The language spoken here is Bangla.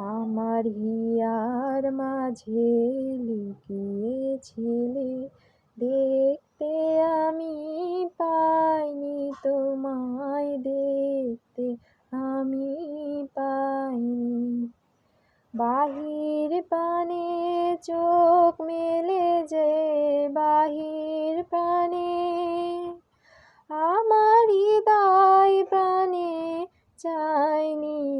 আমার হিয়ার মাঝে লুকিয়েছিলে, দেখতে আমি পাইনি তোমায়, দেখতে আমি পাইনি। বাহির পানে চোখ মেলে যে, বাহির প্রাণে আমার হৃদয় প্রাণে চাইনি